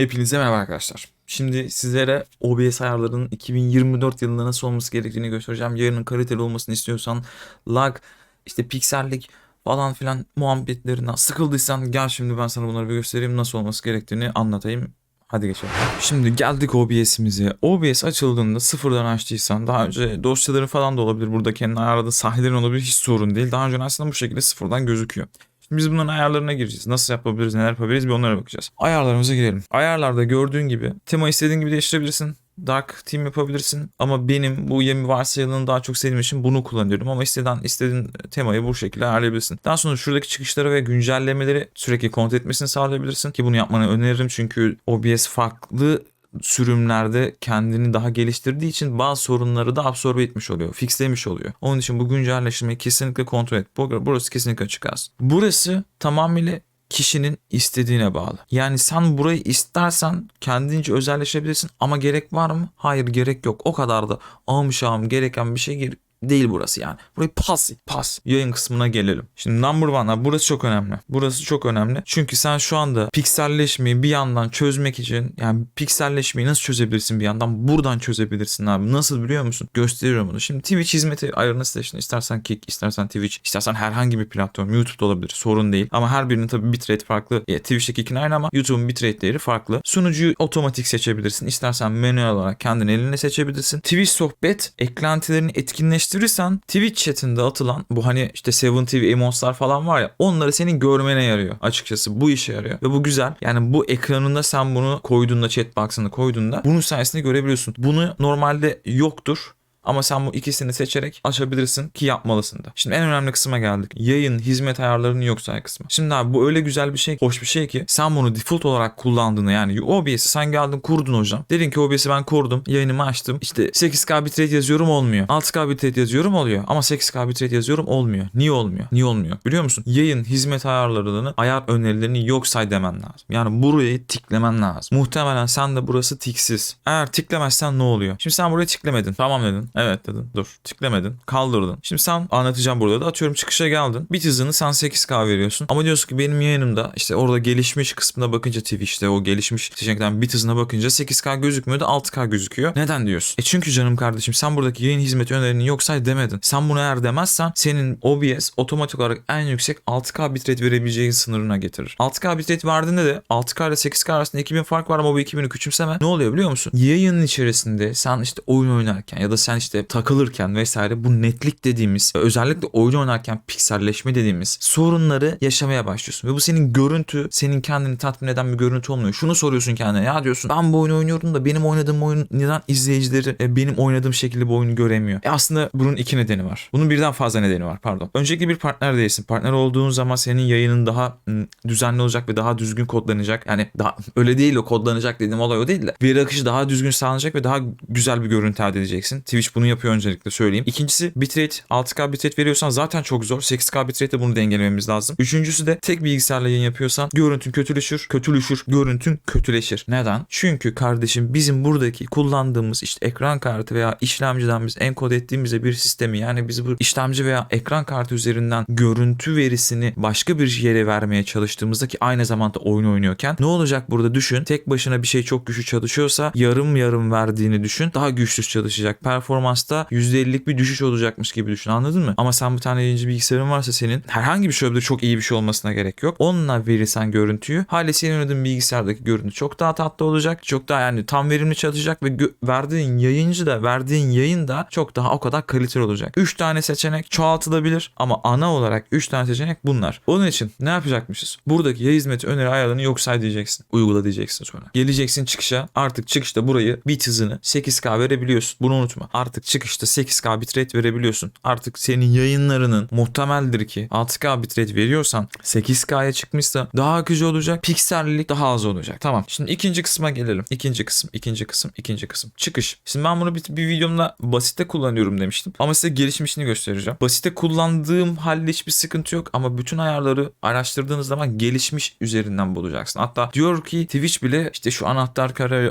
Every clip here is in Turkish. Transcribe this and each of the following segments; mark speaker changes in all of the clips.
Speaker 1: Hepinize merhaba arkadaşlar. Şimdi sizlere OBS ayarlarının 2024 yılında nasıl olması gerektiğini göstereceğim. Yayının kaliteli olmasını istiyorsan lag, işte piksellik falan filan muhabbetlerinden sıkıldıysan gel şimdi ben sana bunları bir göstereyim. Nasıl olması gerektiğini anlatayım. Hadi geçelim. Şimdi geldik OBS'imize. OBS açıldığında sıfırdan açtıysan daha önce dosyaların falan da olabilir. Burada kendi ayarladığın sahnelerin olabilir. Hiç sorun değil. Daha önce aslında bu şekilde sıfırdan gözüküyor. Biz bunların ayarlarına gireceğiz. Nasıl yapabiliriz, neler yapabiliriz bir onlara bakacağız. Ayarlarımıza girelim. Ayarlarda gördüğün gibi tema istediğin gibi değiştirebilirsin. Dark Team yapabilirsin ama benim bu yemi varsayılanı daha çok sevdiğim için bunu kullanıyorum ama istediğin, istediğin temayı bu şekilde ayarlayabilirsin. Daha sonra şuradaki çıkışları ve güncellemeleri sürekli kontrol etmesini sağlayabilirsin ki bunu yapmanı öneririm çünkü OBS farklı sürümlerde kendini daha geliştirdiği için bazı sorunları da absorbe etmiş oluyor. Fixlemiş oluyor. Onun için bu güncelleşmeyi kesinlikle kontrol et. Bu- Burası kesinlikle açık kalsın. Burası tamamıyla kişinin istediğine bağlı. Yani sen burayı istersen kendince özelleşebilirsin ama gerek var mı? Hayır gerek yok. O kadar da ağım şahım gereken bir şey değil burası yani. Burayı pas pas. Yayın kısmına gelelim. Şimdi number one burası çok önemli. Burası çok önemli. Çünkü sen şu anda pikselleşmeyi bir yandan çözmek için yani pikselleşmeyi nasıl çözebilirsin bir yandan buradan çözebilirsin abi. Nasıl biliyor musun? Gösteriyorum bunu. Şimdi Twitch hizmeti ayarını seçtin. İstersen Kick, istersen Twitch, istersen herhangi bir platform. YouTube da olabilir. Sorun değil. Ama her birinin tabii bitrate farklı. E, Twitch'te Kick'in aynı ama YouTube'un bitrate değeri farklı. Sunucuyu otomatik seçebilirsin. İstersen manuel olarak kendin eline seçebilirsin. Twitch sohbet eklentilerini etkinleştirirsen Twitch chatinde atılan bu hani işte 7 TV emotlar falan var ya onları senin görmene yarıyor açıkçası. Bu işe yarıyor. Ve bu güzel. Yani bu ekranında sen bunu koyduğunda chat box'ını koyduğunda bunun sayesinde görebiliyorsun. Bunu normalde yoktur. Ama sen bu ikisini seçerek açabilirsin ki yapmalısın da. Şimdi en önemli kısma geldik. Yayın hizmet ayarlarının yok say kısmı. Şimdi abi bu öyle güzel bir şey, hoş bir şey ki sen bunu default olarak kullandığını yani OBS'i sen geldin kurdun hocam. Dedin ki OBS'i ben kurdum, yayınımı açtım. İşte 8K bitrate yazıyorum olmuyor. 6K bitrate yazıyorum oluyor ama 8K bitrate yazıyorum olmuyor. Niye olmuyor? Niye olmuyor? Biliyor musun? Yayın hizmet ayarlarını, ayar önerilerini yok say demen lazım. Yani burayı tiklemen lazım. Muhtemelen sen de burası tiksiz. Eğer tiklemezsen ne oluyor? Şimdi sen burayı tiklemedin. Tamam dedin. Evet dedin. Dur. Tiklemedin. Kaldırdın. Şimdi sen anlatacağım burada da atıyorum çıkışa geldin. Bit hızını sen 8K veriyorsun. Ama diyorsun ki benim yayınımda işte orada gelişmiş kısmına bakınca Twitch'te o gelişmiş seçenekten bit hızına bakınca 8K gözükmüyor da 6K gözüküyor. Neden diyorsun? E çünkü canım kardeşim sen buradaki yayın hizmeti önerilerini yok say demedin. Sen bunu eğer demezsen senin OBS otomatik olarak en yüksek 6K bitrate verebileceğin sınırına getirir. 6K bitrate verdiğinde de 6K ile 8K arasında 2000 fark var ama bu 2000'i küçümseme. Ne oluyor biliyor musun? Yayının içerisinde sen işte oyun oynarken ya da sen işte takılırken vesaire bu netlik dediğimiz özellikle oyun oynarken pikselleşme dediğimiz sorunları yaşamaya başlıyorsun. Ve bu senin görüntü, senin kendini tatmin eden bir görüntü olmuyor. Şunu soruyorsun kendine ya diyorsun ben bu oyunu oynuyorum da benim oynadığım oyun neden izleyicileri e, benim oynadığım şekilde bu oyunu göremiyor? E aslında bunun iki nedeni var. Bunun birden fazla nedeni var pardon. Öncelikle bir partner değilsin. Partner olduğun zaman senin yayının daha düzenli olacak ve daha düzgün kodlanacak. Yani daha öyle değil o kodlanacak dediğim olay o değil de veri akışı daha düzgün sağlanacak ve daha güzel bir görüntü elde edeceksin. Twitch bunu yapıyor öncelikle söyleyeyim. İkincisi bitrate 6K bitrate veriyorsan zaten çok zor. 8K bitrate de bunu dengelememiz lazım. Üçüncüsü de tek bilgisayarla yayın yapıyorsan görüntün kötüleşir, kötüleşir, görüntün kötüleşir. Neden? Çünkü kardeşim bizim buradaki kullandığımız işte ekran kartı veya işlemciden biz enkod ettiğimizde bir sistemi yani biz bu işlemci veya ekran kartı üzerinden görüntü verisini başka bir yere vermeye çalıştığımızda ki aynı zamanda oyun oynuyorken ne olacak burada düşün. Tek başına bir şey çok güçlü çalışıyorsa yarım yarım verdiğini düşün. Daha güçsüz çalışacak. Performansta %50'lik bir düşüş olacakmış gibi düşün anladın mı? Ama sen bir tane yayıncı bilgisayarın varsa senin herhangi bir şöyle çok iyi bir şey olmasına gerek yok. Onunla verirsen görüntüyü hali senin oynadığın bilgisayardaki görüntü çok daha tatlı olacak. Çok daha yani tam verimli çalışacak ve verdiğin yayıncı da verdiğin yayın da çok daha o kadar kaliteli olacak. 3 tane seçenek çoğaltılabilir ama ana olarak 3 tane seçenek bunlar. Onun için ne yapacakmışız? Buradaki yayın hizmeti öneri ayarlarını yok say diyeceksin. Uygula diyeceksin sonra. Geleceksin çıkışa artık çıkışta burayı bit hızını 8K verebiliyorsun. Bunu unutma. Artık çıkışta 8K bitrate verebiliyorsun. Artık senin yayınlarının muhtemeldir ki 6K bitrate veriyorsan 8K'ya çıkmışsa daha akıcı olacak. Piksellilik daha az olacak. Tamam. Şimdi ikinci kısma gelelim. İkinci kısım, ikinci kısım, ikinci kısım. Çıkış. Şimdi ben bunu bir, bir videomda basitte kullanıyorum demiştim. Ama size gelişmişini göstereceğim. Basite kullandığım halde hiçbir sıkıntı yok ama bütün ayarları araştırdığınız zaman gelişmiş üzerinden bulacaksın. Hatta diyor ki Twitch bile işte şu anahtar kare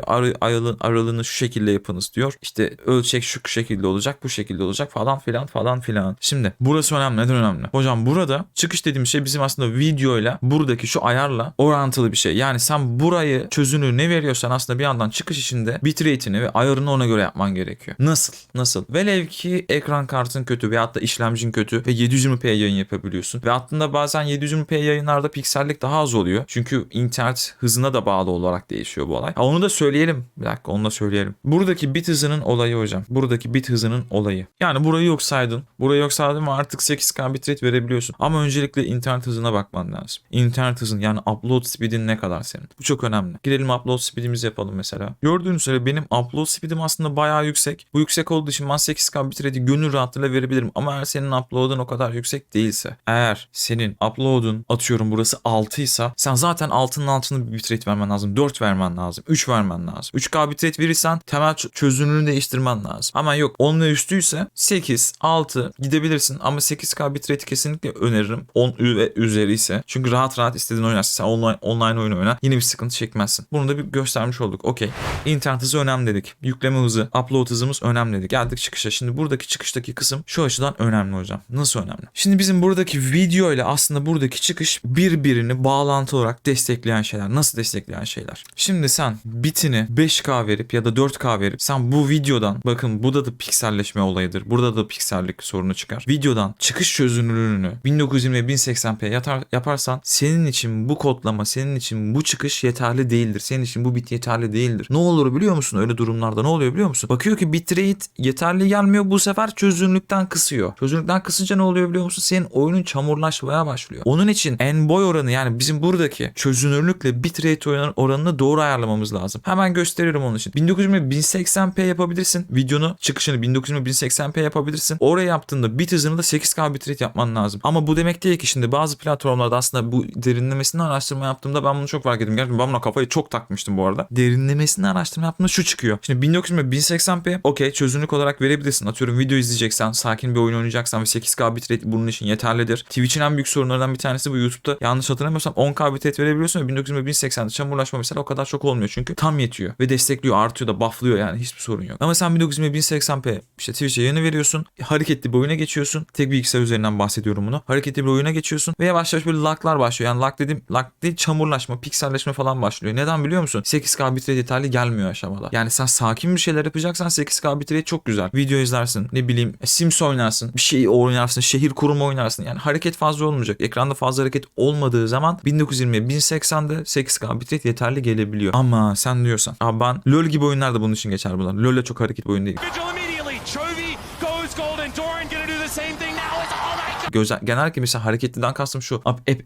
Speaker 1: aralığını şu şekilde yapınız diyor. İşte ölçek şu şekilde olacak, bu şekilde olacak falan filan falan filan. Şimdi burası önemli. Neden önemli? Hocam burada çıkış dediğim şey bizim aslında videoyla buradaki şu ayarla orantılı bir şey. Yani sen burayı çözünürlüğü ne veriyorsan aslında bir yandan çıkış içinde bitrate'ini ve ayarını ona göre yapman gerekiyor. Nasıl? Nasıl? Velev ki ekran kartın kötü veyahut da işlemcin kötü ve 720p yayın yapabiliyorsun. Ve aslında bazen 720p yayınlarda piksellik daha az oluyor. Çünkü internet hızına da bağlı olarak değişiyor bu olay. Ha, onu da söyleyelim. Bir dakika onu da söyleyelim. Buradaki bit hızının olayı hocam. Buradaki bit hızının olayı. Yani burayı yok saydın. Burayı yok saydın ve artık 8K bitrate verebiliyorsun. Ama öncelikle internet hızına bakman lazım. İnternet hızın yani upload speed'in ne kadar senin? Bu çok önemli. Girelim upload speed'imizi yapalım mesela. Gördüğünüz üzere benim upload speed'im aslında bayağı yüksek. Bu yüksek olduğu için ben 8K bitrate'i gönül rahatlığıyla verebilirim. Ama eğer senin upload'un o kadar yüksek değilse. Eğer senin upload'un atıyorum burası 6 ise sen zaten 6'nın altını bir bitrate vermen lazım. 4 vermen lazım. 3 vermen lazım. 3K bitrate verirsen temel çözünürlüğünü değiştirmen lazım. Ama yok 10 ve üstüyse 8, 6 gidebilirsin ama 8K bitrate'i kesinlikle öneririm. 10 ve üzeri ise. Çünkü rahat rahat istediğin oynarsın. Sen online, online oyun oyna. Yine bir sıkıntı çekmezsin. Bunu da bir göstermiş olduk. Okey. İnternet hızı önemli dedik. Yükleme hızı, upload hızımız önemli dedik. Geldik çıkışa. Şimdi buradaki çıkıştaki kısım şu açıdan önemli hocam. Nasıl önemli? Şimdi bizim buradaki video ile aslında buradaki çıkış birbirini bağlantı olarak destekleyen şeyler. Nasıl destekleyen şeyler? Şimdi sen bitini 5K verip ya da 4K verip sen bu videodan bakın burada da pikselleşme olayıdır. Burada da piksellik sorunu çıkar. Videodan çıkış çözünürlüğünü 1920 1080p yatar, yaparsan senin için bu kodlama, senin için bu çıkış yeterli değildir. Senin için bu bit yeterli değildir. Ne olur biliyor musun öyle durumlarda? Ne oluyor biliyor musun? Bakıyor ki bitrate yeterli gelmiyor. Bu sefer çözünürlükten kısıyor. Çözünürlükten kısınca ne oluyor biliyor musun? Senin oyunun çamurlaşmaya başlıyor. Onun için en boy oranı yani bizim buradaki çözünürlükle bitrate oran- oranını doğru ayarlamamız lazım. Hemen gösteriyorum onun için. 1920 1080p yapabilirsin. Videonu çıkışını 1920 1080p yapabilirsin. Oraya yaptığında bit hızını da 8K bitrate yapman lazım. Ama bu demek değil ki şimdi bazı platformlarda aslında bu derinlemesine araştırma yaptığımda ben bunu çok fark ettim. Gerçekten ben buna kafayı çok takmıştım bu arada. Derinlemesine araştırma yaptığımda şu çıkıyor. Şimdi 1920 1080p okey çözünürlük olarak verebilirsin. Atıyorum video izleyeceksen, sakin bir oyun oynayacaksan ve 8K bitrate bunun için yeterlidir. Twitch'in en büyük sorunlarından bir tanesi bu YouTube'da yanlış hatırlamıyorsam 10K bitrate verebiliyorsun ve 1920 1080'de çamurlaşma mesela o kadar çok olmuyor çünkü tam yetiyor ve destekliyor, artıyor da bufflıyor yani hiçbir sorun yok. Ama sen 1920 1080p işte Twitch'e yayını veriyorsun, hareketli bir oyuna geçiyorsun. Tek bilgisayar üzerinden bahsediyorum bunu. Hareketli bir oyuna geçiyorsun ve yavaş yavaş böyle laglar başlıyor. Yani lag dediğim lag değil çamurlaşma, pikselleşme falan başlıyor. Neden biliyor musun? 8K bitrate yeterli gelmiyor aşamada. Yani sen sakin bir şeyler yapacaksan 8K bitrate çok güzel. Video izlersin, ne bileyim Sims oynarsın, bir şey oynarsın, şehir kurma oynarsın. Yani hareket fazla olmayacak. Ekranda fazla hareket olmadığı zaman 1920 1080'de 8K bitrate yeterli gelebiliyor. Ama sen diyorsan, abi ben LoL gibi oyunlar da bunun için geçer bunlar. LoL'le çok hareketli oyun değil.
Speaker 2: Angel immediately.
Speaker 1: Gözel, genellikle mesela hareketliden kastım şu.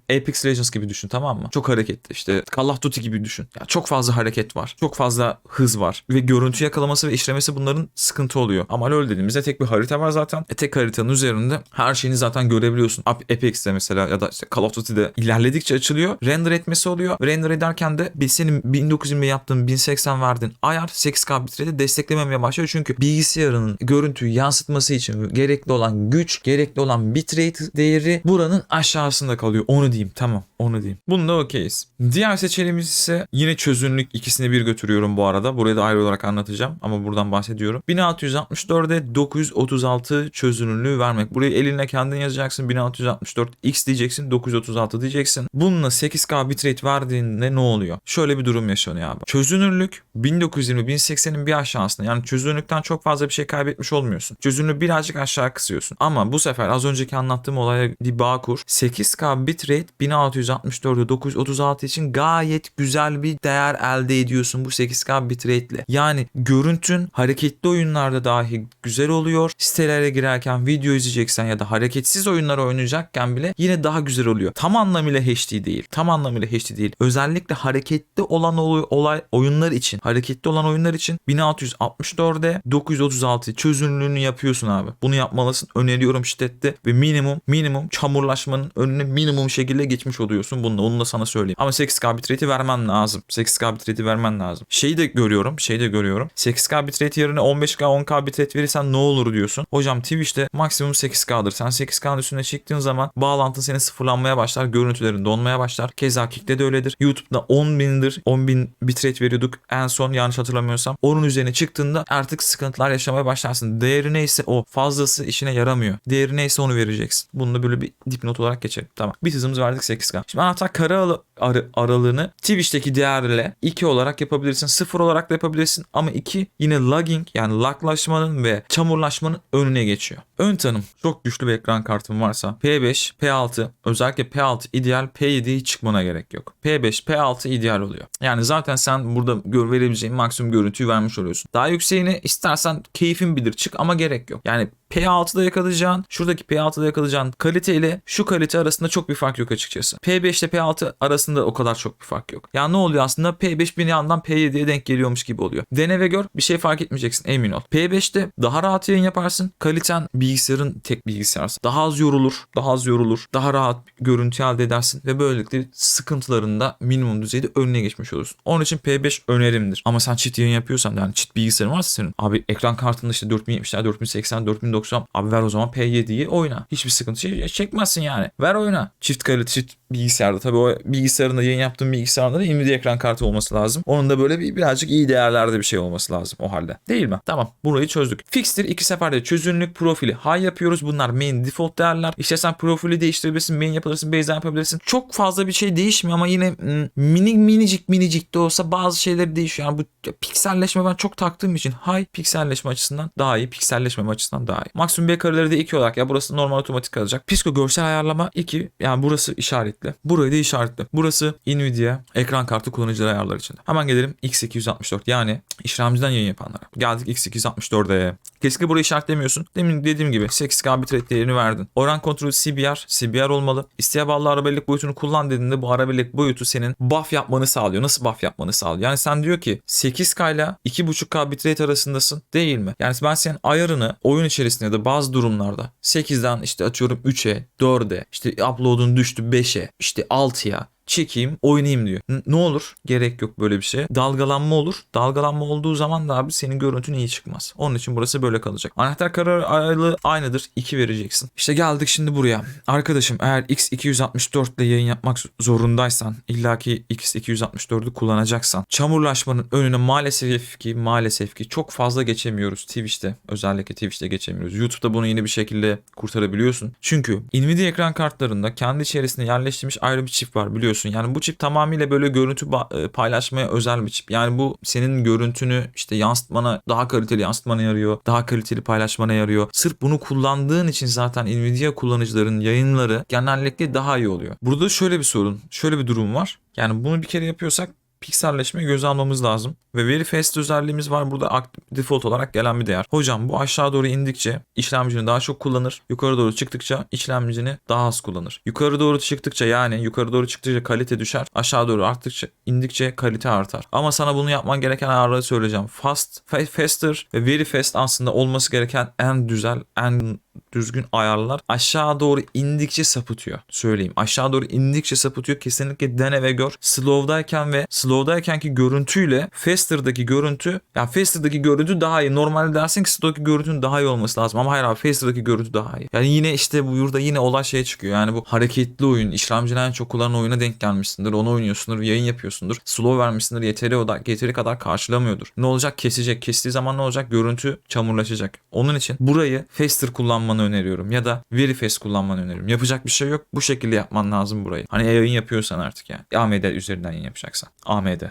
Speaker 1: Apex Legends gibi düşün tamam mı? Çok hareketli işte Call of Duty gibi düşün. Ya çok fazla hareket var. Çok fazla hız var. Ve görüntü yakalaması ve işlemesi bunların sıkıntı oluyor. Ama LoL dediğimizde tek bir harita var zaten. E, tek haritanın üzerinde her şeyini zaten görebiliyorsun. Ap- Apex'te mesela ya da işte Call of Duty'de ilerledikçe açılıyor. Render etmesi oluyor. Render ederken de senin 1920 yaptığın 1080 verdiğin ayar 8K bitrate'i desteklememeye başlıyor. Çünkü bilgisayarının görüntüyü yansıtması için gerekli olan güç, gerekli olan bitrate değeri buranın aşağısında kalıyor. Onu diyeyim tamam onu diyeyim. Bunda okeyiz. Diğer seçeneğimiz ise yine çözünürlük ikisini bir götürüyorum bu arada. Burayı da ayrı olarak anlatacağım ama buradan bahsediyorum. 1664'e 936 çözünürlüğü vermek. Burayı eline kendin yazacaksın. 1664 X diyeceksin. 936 diyeceksin. Bununla 8K bitrate verdiğinde ne oluyor? Şöyle bir durum yaşanıyor abi. Çözünürlük 1920 1080'in bir aşağısında. Yani çözünürlükten çok fazla bir şey kaybetmiş olmuyorsun. Çözünürlüğü birazcık aşağı kısıyorsun. Ama bu sefer az önceki anlattığım olaya bir bağ kur. 8K bitrate 1664'e 936 için gayet güzel bir değer elde ediyorsun bu 8K bitrate ile. Yani görüntün hareketli oyunlarda dahi güzel oluyor. Sitelere girerken video izleyeceksen ya da hareketsiz oyunlar oynayacakken bile yine daha güzel oluyor. Tam anlamıyla HD değil. Tam anlamıyla HD değil. Özellikle hareketli olan olay oyunlar için, hareketli olan oyunlar için 1664'e 936 çözünürlüğünü yapıyorsun abi. Bunu yapmalısın. Öneriyorum şiddetle ve minimum minimum minimum çamurlaşmanın önüne minimum şekilde geçmiş oluyorsun bununla. Onu da sana söyleyeyim. Ama 8K bitrate'i vermen lazım. 8K bitrate'i vermen lazım. Şeyi de görüyorum. Şeyi de görüyorum. 8K bitrate yerine 15K 10K bitrate verirsen ne olur diyorsun. Hocam Twitch'te maksimum 8K'dır. Sen 8K'nın üstüne çıktığın zaman bağlantın senin sıfırlanmaya başlar. Görüntülerin donmaya başlar. Keza Kick'te de öyledir. YouTube'da 10 bindir. 10 bin bitrate veriyorduk. En son yanlış hatırlamıyorsam. Onun üzerine çıktığında artık sıkıntılar yaşamaya başlarsın. Değeri neyse o. Fazlası işine yaramıyor. Değeri neyse onu vereceksin. Bunu da böyle bir dipnot olarak geçelim. Tamam. Bir hızımız verdik 8K. Şimdi anahtar kare ara- ar- aralığını Twitch'teki değerle 2 olarak yapabilirsin. 0 olarak da yapabilirsin. Ama 2 yine lagging yani laglaşmanın ve çamurlaşmanın önüne geçiyor. Ön tanım. Çok güçlü bir ekran kartın varsa P5, P6 özellikle P6 ideal P7'ye hiç çıkmana gerek yok. P5, P6 ideal oluyor. Yani zaten sen burada gör, verebileceğin maksimum görüntüyü vermiş oluyorsun. Daha yükseğini istersen keyfin bilir çık ama gerek yok. Yani P6'da yakalayacağın, şuradaki P6'da yakalayacağın kalite ile şu kalite arasında çok bir fark yok açıkçası. P5 ile P6 arasında o kadar çok bir fark yok. Yani ne oluyor aslında? P5 bir yandan P7'ye denk geliyormuş gibi oluyor. Dene ve gör bir şey fark etmeyeceksin emin ol. P5'te daha rahat yayın yaparsın. Kaliten bilgisayarın tek bilgisayarsa daha az yorulur, daha az yorulur, daha rahat görüntü elde edersin ve böylelikle sıkıntılarında minimum düzeyde önüne geçmiş olursun. Onun için P5 önerimdir. Ama sen çift yayın yapıyorsan yani çift bilgisayarın varsa senin abi ekran kartında işte 4070'ler, 4080, 4090 abi ver o zaman P7'yi oyna. Hiçbir sıkıntı şey- çekmezsin yani. Ver oyna. Çift kalite çift bilgisayarda tabii o bilgisayarında yayın yaptığın bilgisayarda da Nvidia ekran kartı olması lazım. Onun da böyle bir birazcık iyi değerlerde bir şey olması lazım o halde. Değil mi? Tamam. Burayı çözdük. Fixtir iki seferde çözünürlük profili high yapıyoruz. Bunlar main default değerler. İşte sen profili değiştirebilirsin. Main yapabilirsin. Baseline yapabilirsin. Çok fazla bir şey değişmiyor ama yine mm, mini minicik minicik de olsa bazı şeyleri değişiyor. Yani bu pikselleşme ben çok taktığım için high pikselleşme açısından daha iyi. Pikselleşmeme açısından daha iyi. Maksimum B kareleri de 2 olarak ya burası normal otomatik kalacak. Pisko görsel ayarlama 2. Yani burası işaretli. Burayı da işaretli. Burası Nvidia ekran kartı kullanıcıları ayarlar için. Hemen gelelim X264 yani işlemciden yayın yapanlara. Geldik X264'e. Kesinlikle burayı işaretlemiyorsun. Demin dediğim gibi 8K bitrate değerini verdin. Oran kontrolü CBR, CBR olmalı. İsteğe bağlı ara bellek boyutunu kullan dediğinde bu ara bellek boyutu senin buff yapmanı sağlıyor. Nasıl buff yapmanı sağlıyor? Yani sen diyor ki 8K ile 2.5K bitrate arasındasın değil mi? Yani ben senin ayarını oyun içerisinde da bazı durumlarda 8'den işte atıyorum 3'e, 4'e, işte upload'un düştü 5'e, işte 6'ya çekeyim oynayayım diyor. N- ne olur? Gerek yok böyle bir şeye. Dalgalanma olur. Dalgalanma olduğu zaman da abi senin görüntün iyi çıkmaz. Onun için burası böyle kalacak. Anahtar karar aralığı aynıdır. 2 vereceksin. İşte geldik şimdi buraya. Arkadaşım eğer X264 ile yayın yapmak zorundaysan illaki X264'ü kullanacaksan çamurlaşmanın önüne maalesef ki maalesef ki çok fazla geçemiyoruz Twitch'te. Özellikle Twitch'te geçemiyoruz. YouTube'da bunu yine bir şekilde kurtarabiliyorsun. Çünkü Nvidia ekran kartlarında kendi içerisinde yerleştirilmiş ayrı bir çip var biliyorsun. Yani bu çip tamamıyla böyle görüntü e, paylaşmaya özel bir çip. Yani bu senin görüntünü işte yansıtmana daha kaliteli yansıtmana yarıyor. Daha kaliteli paylaşmana yarıyor. Sırf bunu kullandığın için zaten Nvidia kullanıcıların yayınları genellikle daha iyi oluyor. Burada şöyle bir sorun, şöyle bir durum var. Yani bunu bir kere yapıyorsak pikselleşmeyi göze almamız lazım. Ve very fast özelliğimiz var burada default olarak gelen bir değer. Hocam bu aşağı doğru indikçe işlemcini daha çok kullanır. Yukarı doğru çıktıkça işlemcini daha az kullanır. Yukarı doğru çıktıkça yani yukarı doğru çıktıkça kalite düşer. Aşağı doğru arttıkça indikçe kalite artar. Ama sana bunu yapman gereken ayarları söyleyeceğim. Fast, fa- faster ve very fast aslında olması gereken en güzel, en düzgün ayarlar aşağı doğru indikçe sapıtıyor. Söyleyeyim. Aşağı doğru indikçe sapıtıyor. Kesinlikle dene ve gör. Slow'dayken ve slow'daykenki görüntüyle faster'daki görüntü ya faster'daki görüntü daha iyi. Normalde dersin ki slow'daki görüntünün daha iyi olması lazım ama hayır abi faster'daki görüntü daha iyi. Yani yine işte bu burada yine olay şeye çıkıyor. Yani bu hareketli oyun, işlemcinin en çok kullanılan oyuna denk gelmişsindir. Onu oynuyorsundur, yayın yapıyorsundur. Slow vermişsindir. Yeteri, oda, yeteri kadar karşılamıyordur. Ne olacak? Kesecek. Kestiği zaman ne olacak? Görüntü çamurlaşacak. Onun için burayı faster kullanmanı öneriyorum ya da very fast kullanmanı öneriyorum. Yapacak bir şey yok. Bu şekilde yapman lazım burayı. Hani yayın yapıyorsan artık yani. AMD üzerinden yayın yapacaksan. AMD.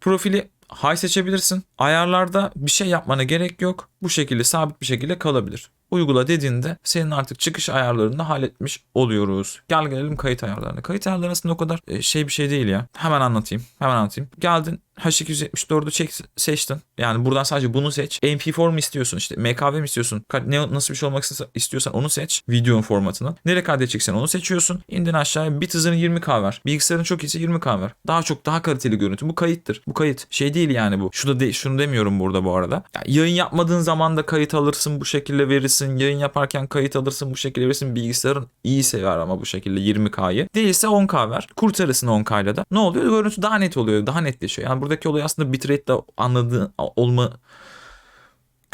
Speaker 1: Profili high seçebilirsin. Ayarlarda bir şey yapmana gerek yok. Bu şekilde sabit bir şekilde kalabilir. Uygula dediğinde senin artık çıkış ayarlarını halletmiş oluyoruz. Gel gelelim kayıt ayarlarına. Kayıt ayarları aslında o kadar e, şey bir şey değil ya. Hemen anlatayım. Hemen anlatayım. Geldin H274'ü çek, seçtin. Yani buradan sadece bunu seç. MP4 mu istiyorsun işte MKV mi istiyorsun? Ne, nasıl bir şey olmak istiyorsan onu seç. Videonun formatını. Nereye kaydedeceksen onu seçiyorsun. İndin aşağıya bit hızını 20K ver. Bilgisayarın çok iyisi 20K ver. Daha çok daha kaliteli görüntü. Bu kayıttır. Bu kayıt. Şey değil yani bu. Şunu, de, şunu demiyorum burada bu arada. Ya, yayın yapmadığın zaman da kayıt alırsın bu şekilde verirsin alırsın. Yayın yaparken kayıt alırsın. Bu şekilde verirsin. Bilgisayarın iyi sever ama bu şekilde 20K'yı. Değilse 10K ver. Kurtarırsın 10K'yla da. Ne oluyor? Görüntü daha net oluyor. Daha netleşiyor. Yani buradaki olay aslında bitrate de anladığı olma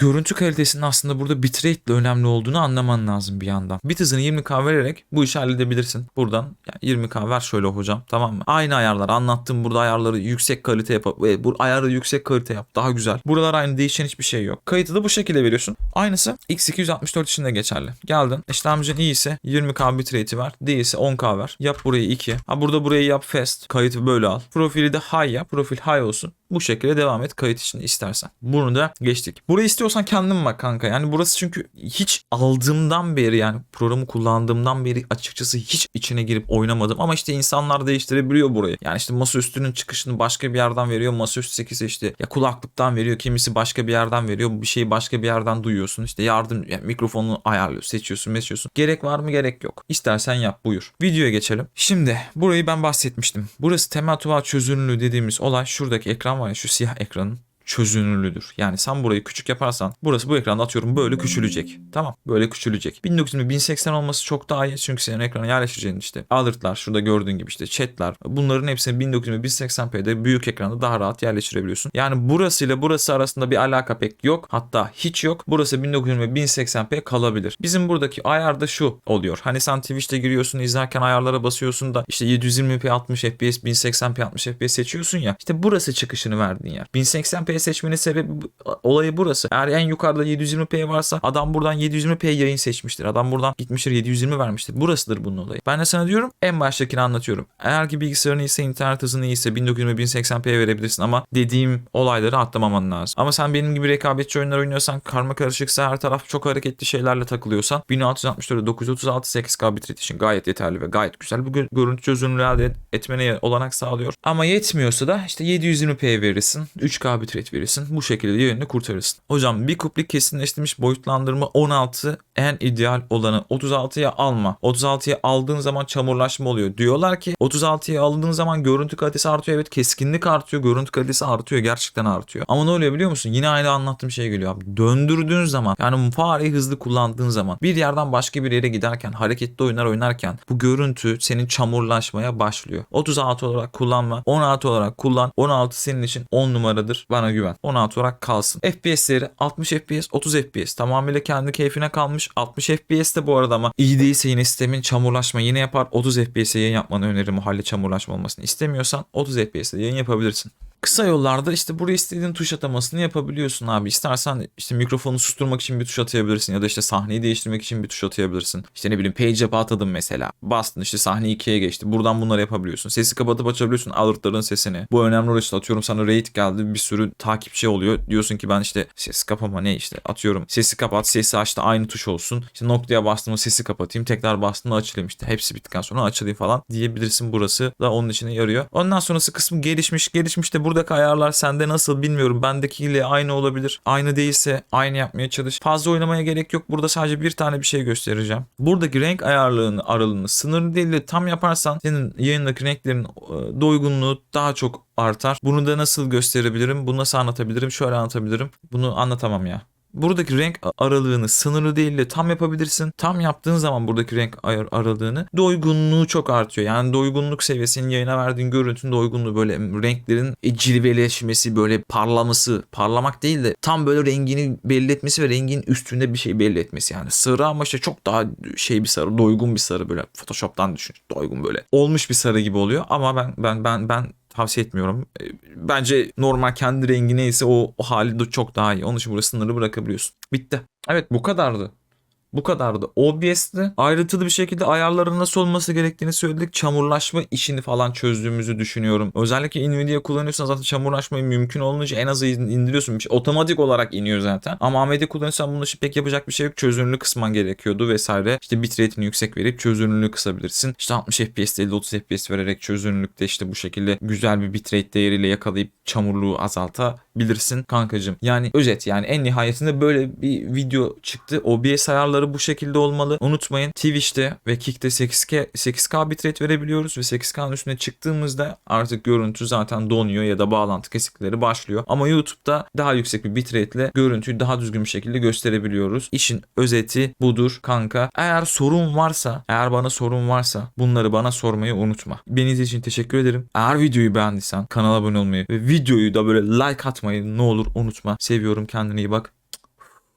Speaker 1: görüntü kalitesinin aslında burada bitrate ile önemli olduğunu anlaman lazım bir yandan. Bit hızını 20K vererek bu işi halledebilirsin. Buradan yani 20K ver şöyle hocam tamam mı? Aynı ayarlar anlattım burada ayarları yüksek kalite yap. ve Bu ayarı yüksek kalite yap. Daha güzel. Buralar aynı değişen hiçbir şey yok. Kayıtı da bu şekilde veriyorsun. Aynısı X264 için de geçerli. Geldin işlemcin iyiyse 20K bitrate'i ver. Değilse 10K ver. Yap burayı 2. Ha burada burayı yap fast. Kayıtı böyle al. Profili de high yap. Profil high olsun. Bu şekilde devam et kayıt için istersen. Bunu da geçtik. Burayı istiyorsan kendin bak kanka. Yani burası çünkü hiç aldığımdan beri yani programı kullandığımdan beri açıkçası hiç içine girip oynamadım. Ama işte insanlar değiştirebiliyor burayı. Yani işte masaüstünün çıkışını başka bir yerden veriyor. Masaüstü 8'i işte ya kulaklıktan veriyor. Kimisi başka bir yerden veriyor. Bir şeyi başka bir yerden duyuyorsun. İşte yardım yani mikrofonu ayarlıyor. Seçiyorsun, seçiyorsun. Gerek var mı? Gerek yok. İstersen yap buyur. Videoya geçelim. Şimdi burayı ben bahsetmiştim. Burası temel tuval çözünürlüğü dediğimiz olay şuradaki ekran var ya şu siyah ekranın çözünürlüdür. Yani sen burayı küçük yaparsan burası bu ekranda atıyorum böyle küçülecek. Tamam böyle küçülecek. 1920 1080 olması çok daha iyi çünkü senin ekrana yerleşeceğin işte alertlar şurada gördüğün gibi işte chatler bunların hepsini 1920 1080p'de büyük ekranda daha rahat yerleştirebiliyorsun. Yani burası ile burası arasında bir alaka pek yok. Hatta hiç yok. Burası 1920 1080p kalabilir. Bizim buradaki ayarda şu oluyor. Hani sen Twitch'te giriyorsun izlerken ayarlara basıyorsun da işte 720p 60 fps 1080p 60 fps seçiyorsun ya. İşte burası çıkışını verdiğin yer. 1080p seçmenin sebebi olayı burası. Eğer en yukarıda 720p varsa adam buradan 720p yayın seçmiştir. Adam buradan gitmiştir 720 vermiştir. Burasıdır bunun olayı. Ben de sana diyorum en baştakini anlatıyorum. Eğer ki bilgisayarın iyiyse internet hızın iyiyse 1920 1080p verebilirsin ama dediğim olayları atlamaman lazım. Ama sen benim gibi rekabetçi oyunlar oynuyorsan karma karışıksa her taraf çok hareketli şeylerle takılıyorsan 1664 936 8K bitrate için gayet yeterli ve gayet güzel bir görüntü çözünürlüğü elde etmene olanak sağlıyor. Ama yetmiyorsa da işte 720p verirsin. 3K bitrate verirsin. Bu şekilde yayını kurtarırsın. Hocam bir kuplik kesinleştirilmiş boyutlandırma 16 en ideal olanı. 36'ya alma. 36'ya aldığın zaman çamurlaşma oluyor. Diyorlar ki 36'ya aldığın zaman görüntü kalitesi artıyor. Evet keskinlik artıyor. Görüntü kalitesi artıyor. Gerçekten artıyor. Ama ne oluyor biliyor musun? Yine aynı anlattığım şey geliyor abi. Döndürdüğün zaman yani fareyi hızlı kullandığın zaman bir yerden başka bir yere giderken hareketli oyunlar oynarken bu görüntü senin çamurlaşmaya başlıyor. 36 olarak kullanma. 16 olarak kullan. 16 senin için 10 numaradır. Bana güven. 16 olarak kalsın. FPS'leri 60 FPS, 30 FPS. Tamamıyla kendi keyfine kalmış. 60 FPS de bu arada ama iyi değilse yine sistemin çamurlaşma yine yapar. 30 FPS'e yayın yapmanı öneririm. O halde çamurlaşma olmasını istemiyorsan 30 FPS'e yayın yapabilirsin. Kısa yollarda işte buraya istediğin tuş atamasını yapabiliyorsun abi. İstersen işte mikrofonu susturmak için bir tuş atayabilirsin ya da işte sahneyi değiştirmek için bir tuş atayabilirsin. İşte ne bileyim page up'a atadın mesela. Bastın işte sahne 2'ye geçti. Buradan bunları yapabiliyorsun. Sesi kapatıp açabiliyorsun alertların sesini. Bu önemli oluyor işte atıyorum sana rate geldi bir sürü takipçi oluyor. Diyorsun ki ben işte sesi kapama ne işte atıyorum. Sesi kapat sesi aç da aynı tuş olsun. İşte noktaya bastığımda sesi kapatayım. Tekrar bastığımda açılayım işte. Hepsi bittikten sonra açılayım falan diyebilirsin. Burası da onun içine yarıyor. Ondan sonrası kısmı gelişmiş. Gelişmiş de buradaki ayarlar sende nasıl bilmiyorum. Bendekiyle aynı olabilir. Aynı değilse aynı yapmaya çalış. Fazla oynamaya gerek yok. Burada sadece bir tane bir şey göstereceğim. Buradaki renk ayarlığını aralığını sınırlı değil de tam yaparsan senin yayındaki renklerin e, doygunluğu daha çok artar. Bunu da nasıl gösterebilirim? Bunu nasıl anlatabilirim? Şöyle anlatabilirim. Bunu anlatamam ya. Buradaki renk aralığını sınırlı değil de tam yapabilirsin. Tam yaptığın zaman buradaki renk ayar aralığını doygunluğu çok artıyor. Yani doygunluk seviyesinin yayına verdiğin görüntünün doygunluğu böyle renklerin e, cilveleşmesi böyle parlaması parlamak değil de tam böyle rengini belli etmesi ve rengin üstünde bir şey belli etmesi yani. Sarı ama işte çok daha şey bir sarı doygun bir sarı böyle photoshop'tan düşün doygun böyle olmuş bir sarı gibi oluyor ama ben ben ben ben tavsiye etmiyorum. E, Bence normal kendi rengi neyse o, o hali de çok daha iyi. Onun için burada sınırı bırakabiliyorsun. Bitti. Evet bu kadardı. Bu kadardı. OBS'te ayrıntılı bir şekilde ayarların nasıl olması gerektiğini söyledik. Çamurlaşma işini falan çözdüğümüzü düşünüyorum. Özellikle Nvidia kullanıyorsan zaten çamurlaşmayı mümkün olunca en azı indiriyorsun. Bir şey, otomatik olarak iniyor zaten. Ama AMD kullanıyorsan bunun için pek yapacak bir şey yok. Çözünürlüğü kısman gerekiyordu vesaire. İşte bitrate'ini yüksek verip çözünürlüğü kısabilirsin. İşte 60 FPS değil de 30 FPS vererek çözünürlükte işte bu şekilde güzel bir bitrate değeriyle yakalayıp çamurluğu azalta bilirsin kankacım. Yani özet yani en nihayetinde böyle bir video çıktı. OBS ayarları bu şekilde olmalı. Unutmayın Twitch'te ve Kick'te 8K 8K bitrate verebiliyoruz ve 8K'nın üstüne çıktığımızda artık görüntü zaten donuyor ya da bağlantı kesikleri başlıyor. Ama YouTube'da daha yüksek bir bitrate ile görüntüyü daha düzgün bir şekilde gösterebiliyoruz. İşin özeti budur kanka. Eğer sorun varsa, eğer bana sorun varsa bunları bana sormayı unutma. Beni izlediğin için teşekkür ederim. Eğer videoyu beğendiysen kanala abone olmayı ve videoyu da böyle like atmayı ne olur unutma. Seviyorum kendine iyi bak.